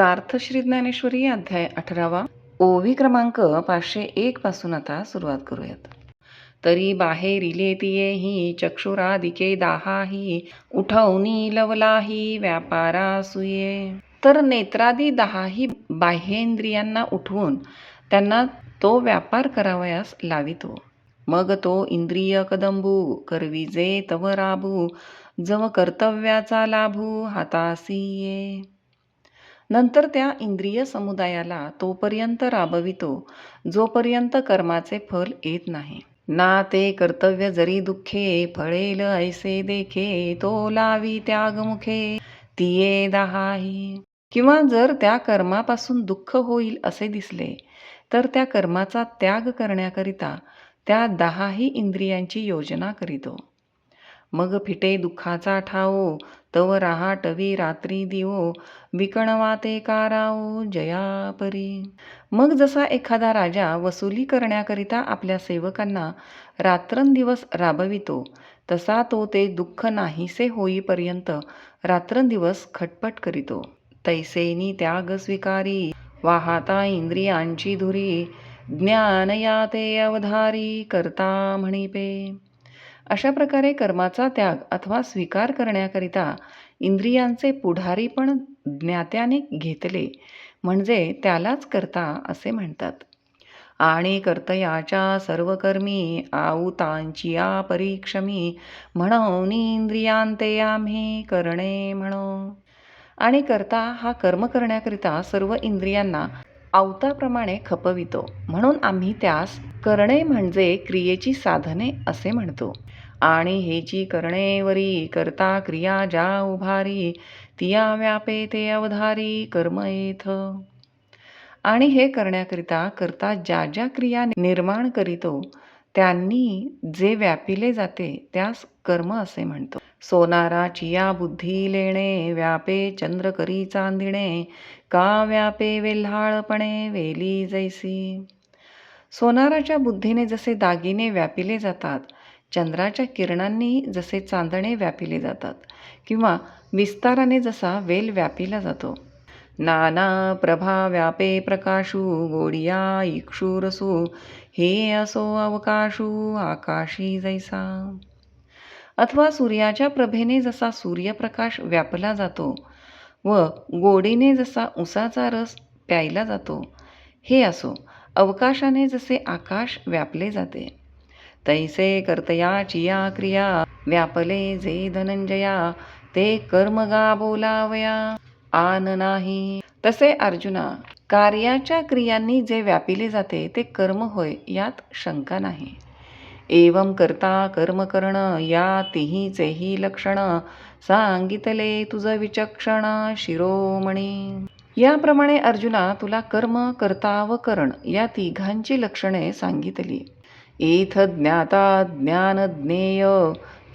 सार्थ श्री ज्ञानेश्वरी अध्याय अठरावा. ओवी क्रमांक पाचशे एक पासून आता सुरुवात करूयात. तरी बाहेर इले तिये ही चक्षुरादिके दाहाही उठवनी लवलाही व्यापारा सुये. तर नेत्रादी दहाही बाह्येंद्रियांना उठवून त्यांना तो व्यापार करावयास लावितो. मग तो इंद्रिय कदंबू करविजे तव राबू जव कर्तव्याचा लाभू हातासी ये नंतर त्या इंद्रिय समुदायाला तोपर्यंत राबवितो जोपर्यंत कर्माचे फल येत नाही. ना ते कर्तव्य जरी दुःखे फळेल ऐसे देखे तो लावी त्यागमुखे तिये दहाही. किंवा जर त्या कर्मापासून दुःख होईल असे दिसले तर त्या कर्माचा त्याग करण्याकरिता त्या दहाही इंद्रियांची योजना करीतो. मग फिटे दुःखाचा ठाओ तव रहाटवी रात्री दिवो विकणवाते काराओ जयापरी मग जसा एखादा राजा वसुली करण्याकरिता आपल्या सेवकांना रात्रंदिवस राबवितो तसा तो ते दुःख नाहीसे होईपर्यंत रात्रंदिवस खटपट करीतो. तैसेनी त्याग स्वीकारी वाहाता इंद्रियांची धुरी ज्ञानयाते अवधारी करता म्हणिपे. अशा प्रकारे कर्माचा त्याग अथवा स्वीकार करण्याकरिता इंद्रियांचे पुढारी पण ज्ञात्याने घेतले. म्हणजे त्यालाच करता असे म्हणतात. आणि कर्तयाच्या सर्व कर्मी आऊतांची या परीक्षमी म्हणून इंद्रियांते आम्ही करणे म्हणो. आणि करता हा कर्म करण्याकरिता सर्व इंद्रियांना आवताप्रमाणे खपवितो. म्हणून आम्ही त्यास करणे म्हणजे क्रियेची साधने असे म्हणतो. आणि हेची करणेवरी करता क्रिया ज्या उभारी तिया व्यापे ते अवधारी कर्म येथ. आणि हे करण्याकरिता करता ज्या ज्या क्रिया निर्माण करीतो त्यांनी जे व्यापिले जाते त्यास कर्म असे म्हणतो. सोनारा चिया बुद्धी लेणे व्यापे चंद्र करी चांदिणे का व्यापे वेल्हाळपणे वेली जैसी. सोनाराच्या बुद्धीने जसे दागिने व्यापिले जातात चंद्राच्या किरणांनी जसे चांदणे व्यापिले जातात किंवा विस्ताराने जसा वेल व्यापिला जातो. नाना प्रभा व्यापे प्रकाशू गोडिया इक्षुरसू हे असो अवकाशू आकाशी जैसा. अथवा सूर्याच्या प्रभेने जसा सूर्यप्रकाश व्यापला जातो व गोडीने जसा उसाचा रस प्यायला जातो हे असो अवकाशाने जसे आकाश व्यापले जाते. तैसे कर्तयाचिया क्रिया व्यापले जे धनंजया ते कर्मगा बोलावया. आन नाही. तसे अर्जुना कार्याच्या क्रियांनी जे व्यापिले जाते ते कर्म होय यात शंका नाही. एवं करता कर्म करण या तिहीचेही लक्षण सांगितले तुझं विचक्षण शिरोमणी. याप्रमाणे अर्जुना तुला कर्म कर्ता व करण या तिघांची लक्षणे सांगितली. इथ ज्ञाता ज्ञान ज्ञेय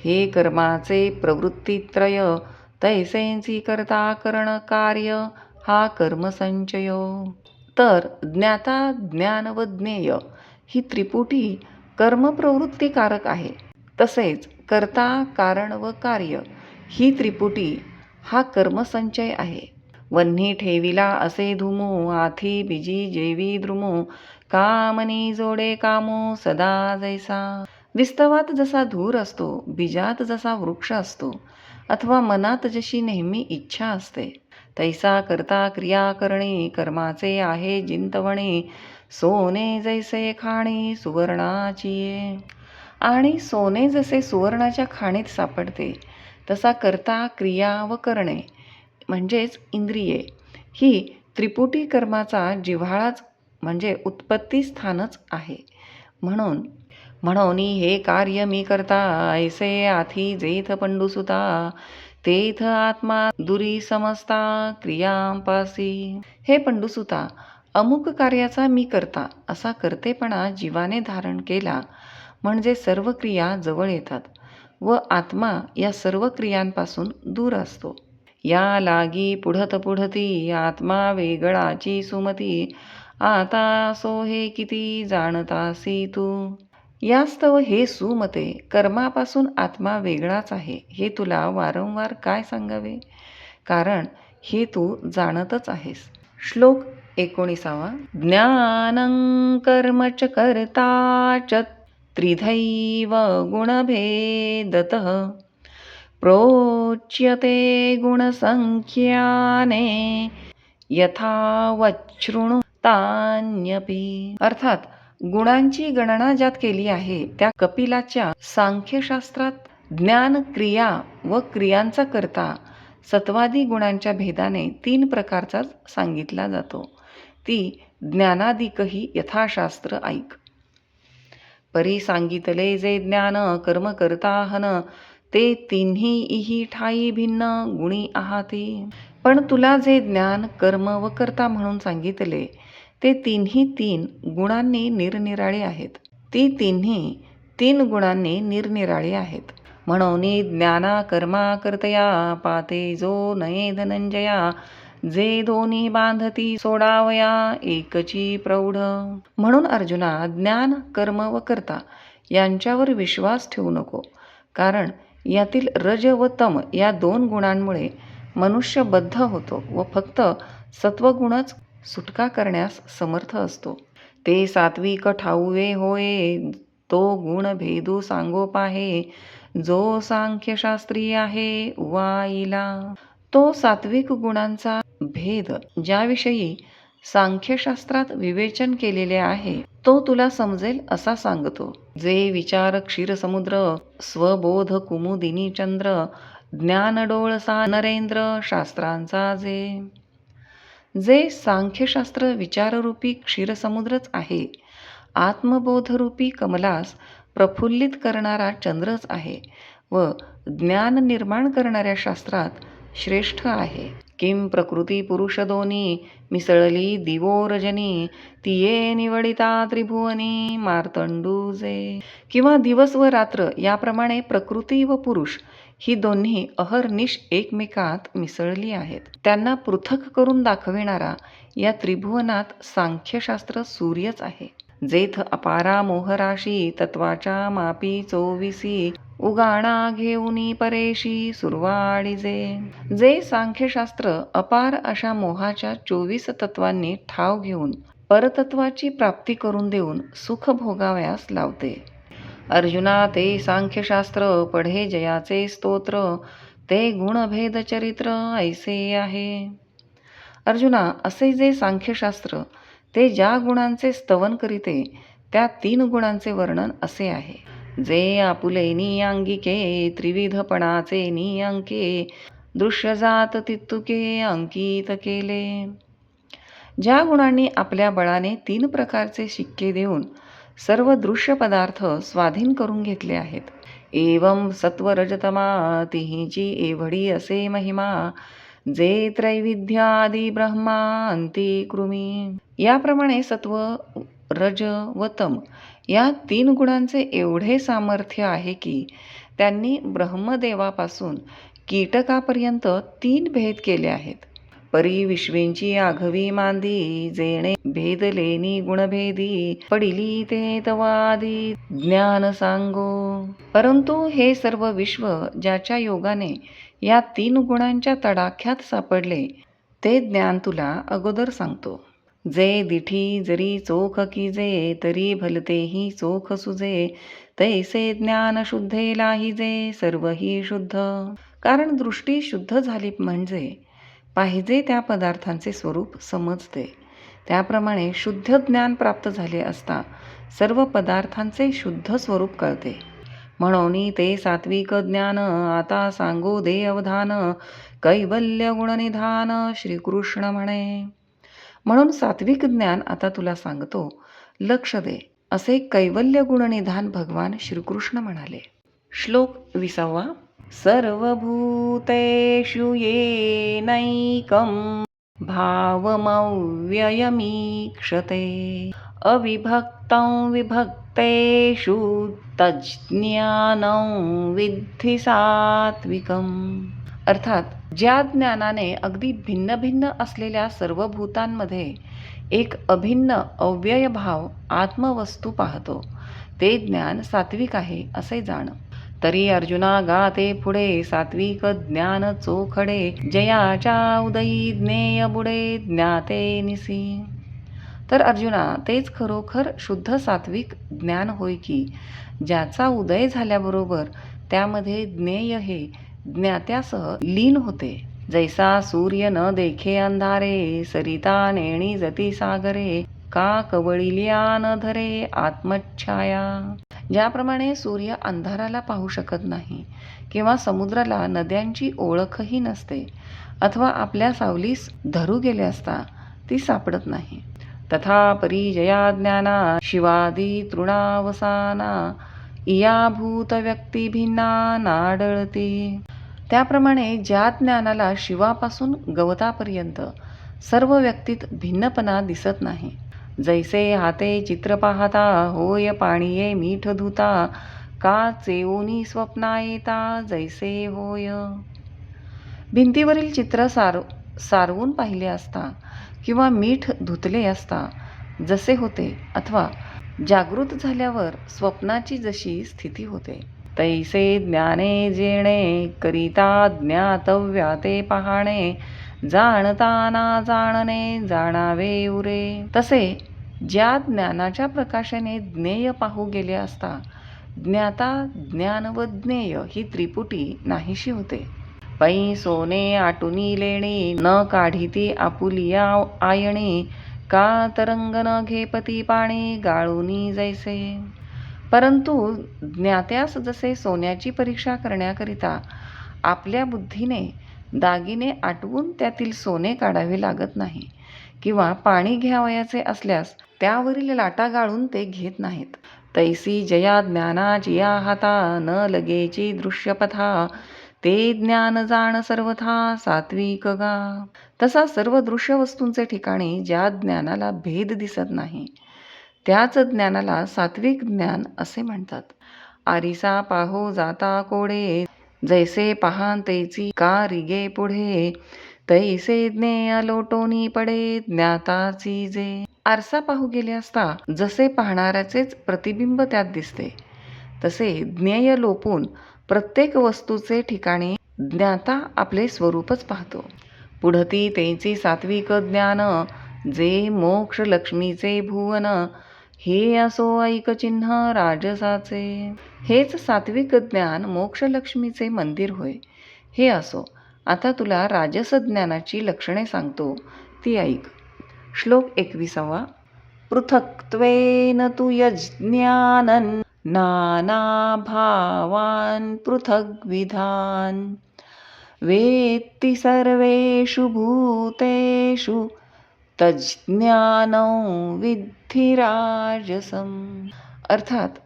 हे कर्माचे प्रवृत्तीत्रय तैसेंची करता करण कार्य हा कर्मसंचय. तर ज्ञाता ज्ञान व ज्ञेय ही त्रिपुटी कर्मप्रवृत्तीकारक आहे. तसेच कर्ता कारण व कार्य ही त्रिपुटी हा कर्मसंचय आहे. वन्ही ठेविला असे धुमू आथी बिजी जेवी द्रुमू कामनी जोडे कामो सदा जैसा. विस्तवात जसा धूर असतो बीजात जसा वृक्ष असतो अथवा मनात जशी नेहमी इच्छा असते तैसा करता क्रिया करणे कर्माचे आहे जिंतवणे सोने जैसे खाणे सुवर्णाची आणि सोने जसे सुवर्णाच्या खाणीत सापडते तसा करता क्रिया व करणे म्हणजेच इंद्रिये. ही त्रिपुटी कर्माचा जिव्हाळाच म्हणजे उत्पत्ती स्थानच आहे. म्हणून म्हणून हे कार्य मी करता ऐसे आथी जेथ पंडुसुता तेथ आत्मा दुरी समजता क्रियांपासी हे पंडुसुता अमुक कार्याचा मी करता असा करतेपणा जीवाने धारण केला म्हणजे सर्व क्रिया जवळ येतात व आत्मा या सर्व क्रियांपासून दूर असतो. या लागी पुढत पुढती आत्मा वेगळाची सुमती आता सो हे किती जाणतासी तू? यास्तव हे सुमते कर्मापासून आत्मा वेगळाच आहे. हे तुला वारंवार काय सांगावे? कारण हे तू जाणतच आहेस. श्लोक एकोणीसावा. ज्ञानं कर्म च कर्ता च त्रिधैव गुणभेदतः. प्रोच्यते गुणसंख्याने यथा वच्छृणु। तान्यपि. अर्थात गुणांची गणना ज्यात केली आहे त्या कपिलाच्या सांख्यशास्त्रात ज्ञान क्रिया व क्रियांचा करता सत्वादी गुणांच्या भेदाने तीन प्रकारचा सांगितला जातो. ती ज्ञानादिकही यथाशास्त्र ऐक. परी सांगितले जे ज्ञान कर्म करता हन ते तिन्ही इही ठाई भिन्न गुणी आहाती. पण तुला जे ज्ञान कर्म व कर्ता म्हणून सांगितले ते तिन्ही तीन गुणांनी निरनिराळे आहेत. ती तिन्ही तीन गुणांनी निरनिराळे आहेत. म्हणून ज्ञाना कर्मा कर्तया पाते जो नये धनंजया जे दोन्ही बांधती सोडावया एकची प्रौढ. म्हणून अर्जुना ज्ञान कर्म व कर्ता यांच्यावर विश्वास ठेवू नको. कारण यातील रज व तम या दोन गुणांमुळे मनुष्य बद्ध होतो व फक्त सत्वगुणच सुटका करण्यास समर्थ असतो. ते सात्विक ठाऊवे होय तो गुण भेदू सांगो पाहे जो सांख्यशास्त्री आहे वाईला. तो सात्विक गुणांचा भेद ज्याविषयी सांख्यशास्त्रात विवेचन केलेले आहे तो तुला समजेल असा सांगतो. जे विचार क्षीरसमुद्र स्वबोध कुमुदिनी चंद्र ज्ञानडोळसा नरेंद्र शास्त्रांचा जे जे सांख्यशास्त्र विचाररूपी क्षीरसमुद्रच आहे. आत्मबोधरूपी कमलास प्रफुल्लित करणारा चंद्रच आहे व ज्ञान निर्माण करणाऱ्या शास्त्रात श्रेष्ठ आहे. किम प्रकृती पुरुष दोन्ही मिसळली दिवो रजनी तिये निवडिता त्रिभुवनी मार्तंडूजे. किंवा दिवस व रात्र याप्रमाणे प्रकृती व पुरुष ही दोन्ही अहर्निश एकमेकात मिसळली आहेत. त्यांना पृथक करून दाखविणारा या त्रिभुवनात सांख्यशास्त्र सूर्यच आहे. जेथ अपारा मोहराशी तत्वाच्या मापी चोवीसी उगाणा घेऊनी परेशी सुरवाडीजे. जे सांख्यशास्त्र अपार अशा मोहाच्या चोवीस तत्वांनी ठाव घेऊन परतत्वाची प्राप्ती करून देऊन सुख भोगावयास लावते. अर्जुना ते सांख्यशास्त्र पढे जयाचे स्तोत्र ते गुणभेद चरित्र ऐसे आहे. अर्जुना असे जे सांख्यशास्त्र ते ज्या गुणांचे स्तवन करीते त्या तीन गुणांचे वर्णन असे आहे. जे आपुले नियांगिके त्रिविधपणाचे नियांके दृश्यजात तित्तुके अंकित केले. ज्या गुणांनी आपल्या बळाने तीन प्रकारचे शिक्के देऊन सर्व दृश्य पदार्थ स्वाधीन करून घेतले आहेत. एवं सत्वरजतमा तिहीची एवढी असे महिमा जे त्रैविध्यादी ब्रह्मा अंतिकृमी याप्रमाणे सत्व रज व तम या तीन गुणांचे एवढे सामर्थ्य आहे की त्यांनी ब्रह्मदेवापासून कीटकापर्यंत तीन भेद केले आहेत. परी विश्वेंची आघवी मांदी जेणे भेदलेनी गुणभेदी पडिली ते तवादी ज्ञान सांगो. परंतु हे सर्व विश्व ज्याच्या योगाने या तीन गुणांच्या तडाख्यात सापडले ते ज्ञान तुला अगोदर सांगतो. जे दिठी जरी चोख जे तरी भलतेही चोख सुजे. तैसे ज्ञान शुद्धे जे सर्वही शुद्ध. कारण दृष्टी शुद्ध झाली म्हणजे पाहिजे त्या पदार्थांचे स्वरूप समजते. त्याप्रमाणे शुद्ध ज्ञान प्राप्त झाले असता सर्व पदार्थांचे शुद्ध स्वरूप कळते. म्हणून ते सात्विक ज्ञान आता सांगू दे अवधान कैवल्य गुणनिधान श्रीकृष्ण म्हणे. म्हणून सात्विक ज्ञान आता तुला सांगतो लक्ष दे असे कैवल्य गुणनिधान भगवान श्रीकृष्ण म्हणाले. श्लोक विसावा. सर्वभूतेषु येनैकं भावमव्ययमीक्षते। अविभक्तं विभक्तेषु तज्ज्ञानं विद्धि सात्विकम्। अर्थात ज्या ज्ञानाने अगदी भिन्न भिन्न असलेल्या सर्व भूतांमध्ये एक अभिन्न अव्ययभाव आत्मवस्तू पाहतो ते ज्ञान सात्विक आहे असे जाणं. तरी अर्जुना गाते पुढे सात्विक ज्ञान चोखडे जयाच्या उदयी ज्ञेय बुडे ज्ञाते निसी. तर अर्जुना तेच खरोखर शुद्ध सात्विक ज्ञान होय की? ज्याचा उदय झाल्याबरोबर त्यामध्ये ज्ञेय हे ज्ञात्यासह लीन होते. जैसा सूर्य न देखे अंधारे सरिता नेणी जती सागरे का कवळिलिया न धरे आत्मच्छाया ज्याप्रमाणे सूर्य अंधाराला पाहू शकत नाही किंवा समुद्राला नद्यांची ओळखही नसते अथवा आपल्या सावलीस धरू गेले असता ती सापडत नाही. तथा परिजया ज्ञाना शिवादी तृणावसाना इया भूत व्यक्ती भिन्ना नाडळती. त्याप्रमाणे ज्या ज्ञानाला शिवापासून गवतापर्यंत सर्व व्यक्तीत भिन्नपणा दिसत नाही जैसे हाते चित्र पाहता होय पाणीये मीठ धुता का चेऊनी स्वप्ना येता जैसे होय. भिंतीवरील चित्र सार सारवून पाहिले असता किंवा मीठ धुतले असता जसे होते अथवा जागृत झाल्यावर स्वप्नाची जशी स्थिती होते. तैसे ज्ञाने जेणे करिता ज्ञातव्या ते पाहणे जाणताना जाणणे जाणावे उरे. तसे ज्या ज्ञानाच्या प्रकाशाने ज्ञेय पाहू गेले असता ज्ञाता ज्ञान व ज्ञेय ही त्रिपुटी नाहीशी होते. पै सोने आटुनी लेणे न काढिती आपुलिया आयणे का तरंग न घेपती पाणी गाळूनी जैसे. परंतु ज्ञात्यास जसे सोन्याची परीक्षा करण्याकरिता आपल्या बुद्धीने दागिने आटवून त्यातील सोने काढावे लागत नाही किंवा पाणी घ्यावयाचे असल्यास त्यावरील लाटा गाळून ते घेत नाहीत. तैसी जया ज्ञानाची या हाता न लगेची दृश्यपथा. ते ज्ञान जाण सर्वथा सात्विक गा. तसा सर्व दृश्य वस्तूंचे ठिकाणी ज्या ज्ञानाला भेद दिसत नाही त्याच ज्ञानाला सात्विक ज्ञान असे म्हणतात. आरिसा पाहो जाता कोडे. जैसे पहान तैची का रिगे पुढे तैसे ज्ञेय लोटोनी पडे ज्ञाताची जे आरसा पाहू गेले असता जसे पाहणाऱ्याचेच प्रतिबिंब त्यात दिसते तसे ज्ञेय लोपून प्रत्येक वस्तूचे ठिकाणी ज्ञाता आपले स्वरूपच पाहतो. पुढती तेची सात्विक ज्ञान जे मोक्ष लक्ष्मीचे भुवन हे असो ऐकचिन्ह राजसाचे. हेच सात्विक ज्ञान मोक्षलक्ष्मीचे मंदिर होय. हे असो आता तुला राजस ज्ञानाची लक्षणे सांगतो. ती ऐक. श्लोक एकविसावा. पृथक्त्वेन तु यज्ञानन नानाभावान् पृथग्विधान्। वेत्ति सर्वेषु भूतेषु तज्ज्ञानौ विद्धि राजसम अर्थात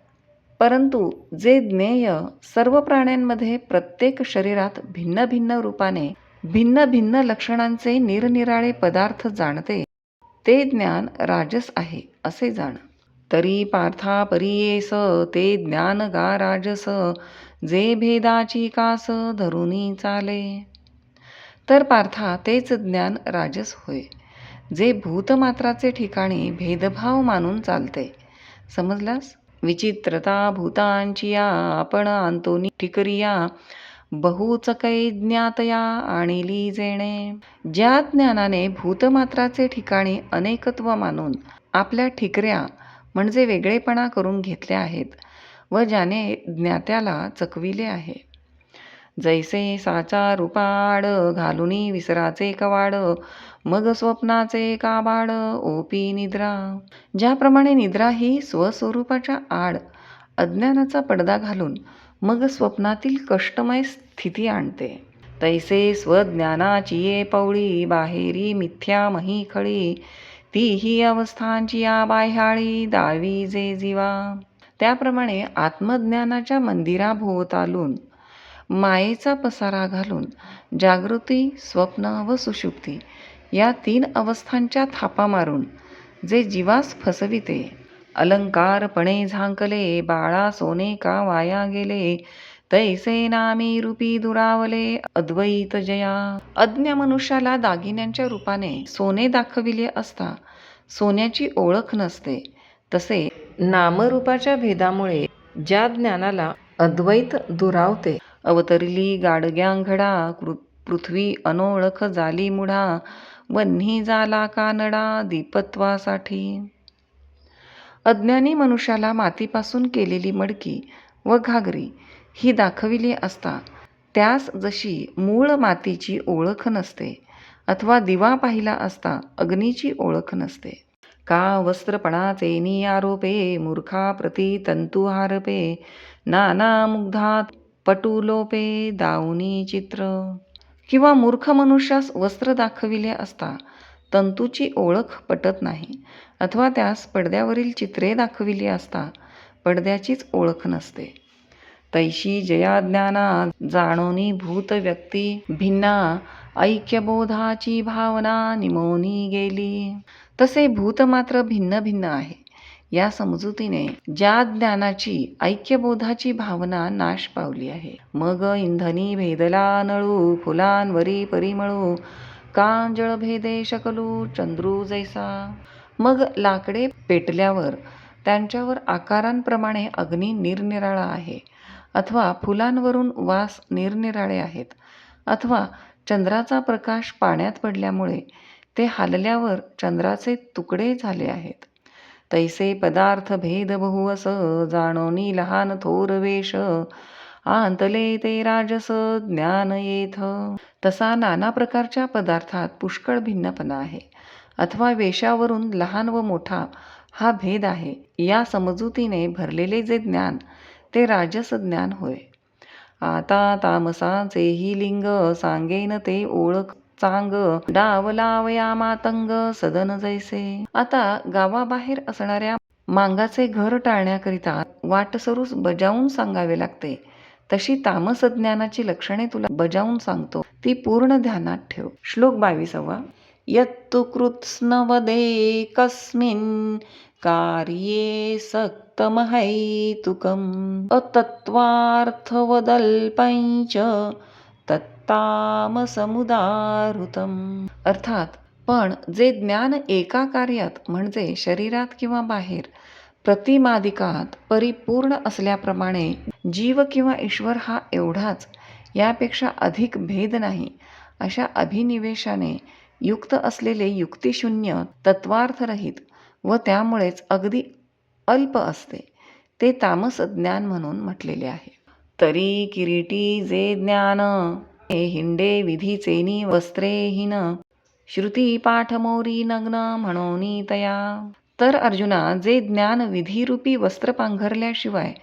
परंतु जे ज्ञेय सर्व प्राण्यांमध्ये प्रत्येक शरीरात भिन्न भिन्न रूपाने भिन्न भिन्न लक्षणांचे निरनिराळे पदार्थ जाणते ते ज्ञान राजस आहे असे जाण। तरी पार्था परियेस ते ज्ञान गा राजस जे भेदाची कास धरुनी चाले। तर पार्था तेच ज्ञान राजस होय। जे भूतमात्राचे ठिकाणी भेदभाव मानून चालते. समजलास? विचित्रता भूतांची या आपण आंतोनी ठिकरिया बहुच कै ज्ञातया आणिली जेणे. ज्या ज्ञानाने भूतमात्राचे ठिकाणी अनेकत्व मानून आपल्या ठिकऱ्या म्हणजे वेगळेपणा करून घेतले आहेत व ज्याने ज्ञात्याला चकविले आहे. जैसे साचा रूपाड घालुनी विसराचे कवाड मग स्वप्नाचे काबाड ओपी निद्रा. ज्याप्रमाणे निद्रा ही स्वस्वरूपाच्या आड अज्ञानाचा पडदा घालून मग स्वप्नातील कष्टमय स्थिती आणते. तैसे स्वज्ञानाची ये पवळी बाहेरी मिथ्या मही खळी ती ही अवस्थांची या बाह्याळी दावी जे जीवा. त्याप्रमाणे आत्मज्ञानाच्या मंदिराभोवतालून मायेचा पसारा घालून जागृती स्वप्न व सुषुप्ती या तीन अवस्थांच्या थापा मारून जे जीवास फसविते. अलंकारपणे झांकले बाळा सोने का वाया गेले तैसे नामी रूपी दुरावले अद्वैत जया. अज्ञ मनुष्याला दागिन्यांच्या रूपाने सोने दाखविले असता सोन्याची ओळख नसते. तसे नामरूपाच्या भेदामुळे ज्या ज्ञानाला अद्वैत दुरावते अवतरली गाडग्यांघडा कृ पृथ्वी अनोळख जाली मुढा वन्ही जाला कानडा दीपत्वासाठी. अज्ञानी मनुष्याला मातीपासून केलेली मडकी व घागरी ही दाखविली असता त्यास जशी मूळ मातीची ओळख नसते अथवा दिवा पाहिला असता अग्नीची ओळख नसते. का वस्त्रपणाचे आरोपे मूर्खाप्रती तंतुहारपे नाना मुग्धात पटुलोपे दावनी चित्र. किंवा मूर्ख मनुष्यास वस्त्र दाखविले असता तंतूची ओळख पटत नाही. अथवा त्यास पडद्यावरील चित्रे दाखविली असता पडद्याचीच ओळख नसते. तैशी जया ज्ञाना जाणोनी भूत व्यक्ती भिन्ना ऐक्यबोधाची भावना निमोनी गेली. तसे भूत मात्र भिन्न भिन्न आहे. या समजुतीने ज्या ज्ञानाची ऐक्यबोधाची भावना नाश पावली आहे. मग इंधनी भेदला नळू फुलांवरी परिमळू कांजळ भेदे शकलू चंद्रू जैसा. मग लाकडे पेटल्यावर त्यांच्यावर आकारांप्रमाणे अग्नी निरनिराळा आहे. अथवा फुलांवरून वास निरनिराळे आहेत. अथवा चंद्राचा प्रकाश पाण्यात पडल्यामुळे ते हालल्यावर चंद्राचे तुकडे झाले आहेत. तैसे पदार्थ भेद बहु अस जाणोनी लहान थोर वेश. आंतले ते राजस ज्ञान येथ. तसा नाना प्रकारच्या पदार्थात पुष्कळ भिन्नपणा आहे. अथवा वेशावरून लहान व मोठा हा भेद आहे. या समजुतीने भरलेले जे ज्ञान ते राजस ज्ञान होय. आता तामसाचेही लिंग सांगेन ते ओळख. चांग डावलावया मातंग सदन जैसे. आता गावाबाहेर असणाऱ्या मांगाचे घर टाळण्याकरिता वाटसरूस बजावून सांगावे लागते. तशी तामस ज्ञानाची लक्षणे तुला बजावून सांगतो. ती पूर्ण ध्यानात ठेव. श्लोक बावीसावा. यत्तु कृत्स्नवदे कस्मिन् कार्ये सक्तमहैतुकम् अतत्त्वार्थवदल्पञ्च तामसमुदारुतम. अर्थात पण जे ज्ञान एका कार्यात म्हणजे शरीरात किंवा बाहेर प्रतिमादिकात परिपूर्ण असल्याप्रमाणे जीव किंवा ईश्वर हा एवढाच यापेक्षा अधिक भेद नाही अशा अभिनिवेशाने युक्त असलेले युक्तिशून्य तत्वार्थरहित व त्यामुळेच अगदी अल्प असते ते तामस ज्ञान म्हणून म्हटलेले आहे. तरी किरीटी जे ज्ञान हिंडे विधीचेनी वस्त्रेहीन श्रुती पाठमोरी नग्न म्हणोनी तया. तर अर्जुना जे ज्ञान विधीरूपी वस्त्र पांघरल्याशिवाय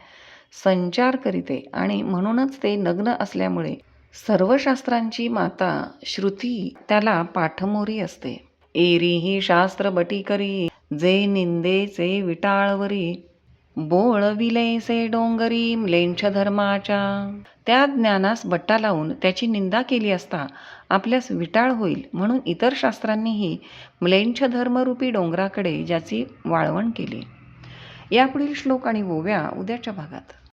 संचार करीते आणि म्हणूनच ते नग्न असल्यामुळे सर्व शास्त्रांची माता श्रुती त्याला पाठमोरी असते. एरी ही शास्त्र बटी करी जे निंदेचे विटाळवरी बोळविलेसे डोंगरी म्लेंछ धर्माच्या. त्या ज्ञानास बट्टा लावून त्याची निंदा केली असता आपल्यास विटाळ होईल म्हणून इतर शास्त्रांनीही म्लेंछ धर्मरूपी डोंगराकडे ज्याची वाळवण केली. यापुढील श्लोक आणि ओव्या उद्याच्या भागात.